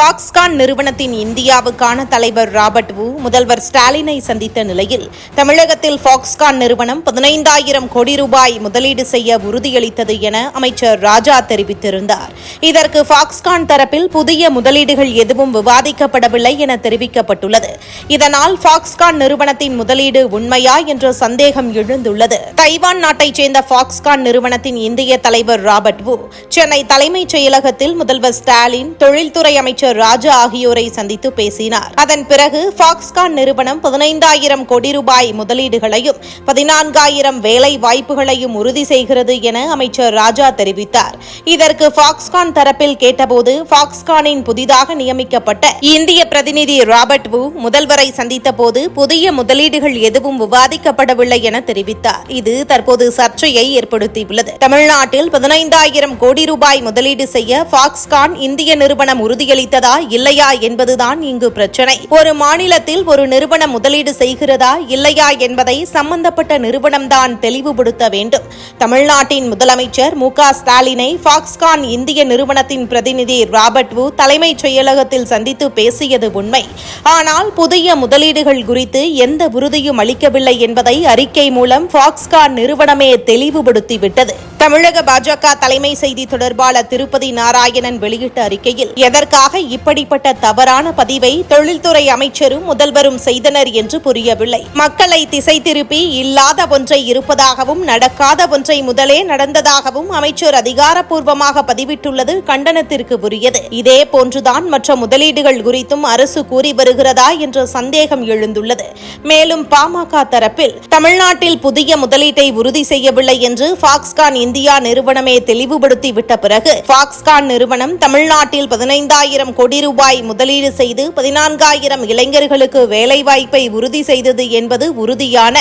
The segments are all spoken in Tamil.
ஃபாக்ஸ்கான் நிறுவனத்தின் இந்தியாவுக்கான தலைவர் ராபர்ட் வு முதல்வர் ஸ்டாலினை சந்தித்த நிலையில் தமிழகத்தில் ஃபாக்ஸ்கான் நிறுவனம் பதினைந்தாயிரம் கோடி ரூபாய் முதலீடு செய்ய உறுதியளித்தது என அமைச்சர் ராஜா தெரிவித்திருந்தார். இதற்கு ஃபாக்ஸ்கான் தரப்பில் புதிய முதலீடுகள் எதுவும் விவாதிக்கப்படவில்லை என தெரிவிக்கப்பட்டுள்ளது. இதனால் ஃபாக்ஸ்கான் நிறுவனத்தின் முதலீடு உண்மையா என்ற சந்தேகம் எழுந்துள்ளது. தைவான் நாட்டைச் சேர்ந்த ஃபாக்ஸ்கான் நிறுவனத்தின் இந்திய தலைவர் ராபர்ட் வு சென்னை தலைமைச் செயலகத்தில் முதல்வர் ஸ்டாலின் தொழில்துறை அமைச்சர் டாக்டர் ராஜா ஆகியோரை சந்தித்து பேசினார். அதன் பிறகு பாக்ஸ்கான் நிறுவனம் பதினைந்தாயிரம் கோடி ரூபாய் முதலீடுகளையும் பதினான்காயிரம் வேலை வாய்ப்புகளையும் உறுதி செய்கிறது என அமைச்சர் ராஜா தெரிவித்தார். இதற்கு பாக்ஸ்கான் தரப்பில் கேட்டபோது பாக்ஸ்கானின் புதிதாக நியமிக்கப்பட்ட இந்திய பிரதிநிதி ராபர்ட் வு முதல்வரை சந்தித்த போது புதிய முதலீடுகள் எதுவும் விவாதிக்கப்படவில்லை என தெரிவித்தார். இது தற்போது சர்ச்சையை ஏற்படுத்தியுள்ளது. தமிழ்நாட்டில் பதினைந்தாயிரம் கோடி ரூபாய் முதலீடு செய்ய பாக்ஸ்கான் இந்திய நிறுவனம் உறுதியளித்து உறுதியளித்ததா இல்லையா என்பதுதான் இங்கு பிரச்சனை. ஒரு மாநிலத்தில் ஒரு நிறுவனம் முதலீடு செய்கிறதா இல்லையா என்பதை சம்பந்தப்பட்ட நிறுவனம்தான் தெளிவுபடுத்த வேண்டும். தமிழ்நாட்டின் முதலமைச்சர் மு ஸ்டாலினை ஃபாக்ஸ்கான் இந்திய நிறுவனத்தின் பிரதிநிதி ராபர்ட் வு தலைமைச் செயலகத்தில் சந்தித்து பேசியது உண்மை. ஆனால் புதிய முதலீடுகள் குறித்து எந்த உறுதியும் அளிக்கவில்லை என்பதை அறிக்கை மூலம் ஃபாக்ஸ்கான் நிறுவனமே தெளிவுபடுத்திவிட்டது. தமிழக பாஜக தலைமை செய்தி தொடர்பாளர் திருப்பதி நாராயணன் வெளியிட்ட அறிக்கையில் எதற்காக இப்படிப்பட்ட தவறான பதிவை தொழில்துறை அமைச்சரும் முதல்வரும் செய்தனர் என்று புரியவில்லை. மக்களை திசை திருப்பி இல்லாத ஒன்றை இருப்பதாகவும் நடக்காத ஒன்றை முதலே நடந்ததாகவும் அமைச்சர் அதிகாரப்பூர்வமாக பதிவிட்டுள்ளது கண்டனத்திற்கு உரியது. இதே போன்றுதான் மற்ற முதலீடுகள் குறித்தும் அரசு கூறி வருகிறதா என்ற சந்தேகம் எழுந்துள்ளது. மேலும் பாமக தரப்பில் தமிழ்நாட்டில் புதிய முதலீட்டை உறுதி செய்யவில்லை என்று பாக்ஸ்கான் இந்திய நிறுவனமே தெளிவுபடுத்தி விட்ட பிறகு பாக்ஸ்கான் நிறுவனம் தமிழ்நாட்டில் பதினைந்தாயிரம் கோடி ரூபாய் முதலீடு செய்து பதினான்காயிரம் இளைஞர்களுக்கு வேலைவாய்ப்பை உறுதி செய்தது என்பது உறுதியான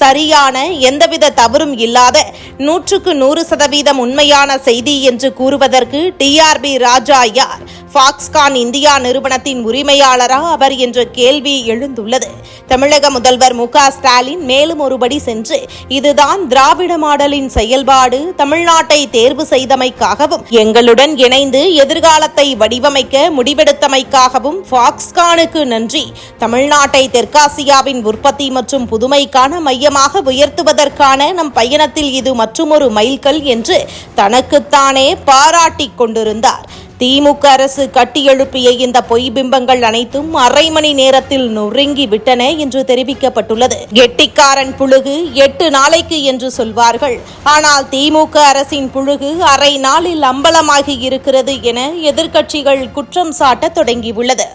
சரியான எந்தவித தவறும் இல்லாத நூற்றுக்கு நூறு சதவீதம் உண்மையான செய்தி என்று கூறுவதற்கு டிஆர்பி ராஜா யார்? ஃபாக்ஸ்கான் இந்தியா நிறுவனத்தின் உரிமையாளரா அவர் என்ற கேள்வி எழுந்துள்ளது. தமிழக முதல்வர் மு ஸ்டாலின் மேலும் ஒருபடி சென்று இதுதான் திராவிட மாடலின் செயல்பாடு. தமிழ்நாட்டை தேர்வு செய்தமைக்காகவும் எங்களுடன் இணைந்து எதிர்காலத்தை வடிவமைக்க முடிவெடுத்தமைக்காகவும் ஃபாக்ஸ்கானுக்கு நன்றி. தமிழ்நாட்டை தெற்காசியாவின் உற்பத்தி மற்றும் புதுமைக்கான மையமாக உயர்த்துவதற்கான நம் பயணத்தில் இது மற்றுமொரு மைல்கல் என்று தனக்குத்தானே பாராட்டிக் கொண்டிருந்தார். திமுக அரசு கட்டியெழுப்பிய இந்த பொய் பிம்பங்கள் அனைத்தும் அரை மணி நேரத்தில் நொறுங்கி விட்டன என்று தெரிவிக்கப்பட்டுள்ளது. கெட்டிக்காரன் புழுகு எட்டு நாளைக்கு என்று சொல்வார்கள். ஆனால் திமுக அரசின் புழுகு அரை நாளில் அம்பலமாகி இருக்கிறது என எதிர்க்கட்சிகள் குற்றம் சாட்ட தொடங்கியுள்ளது.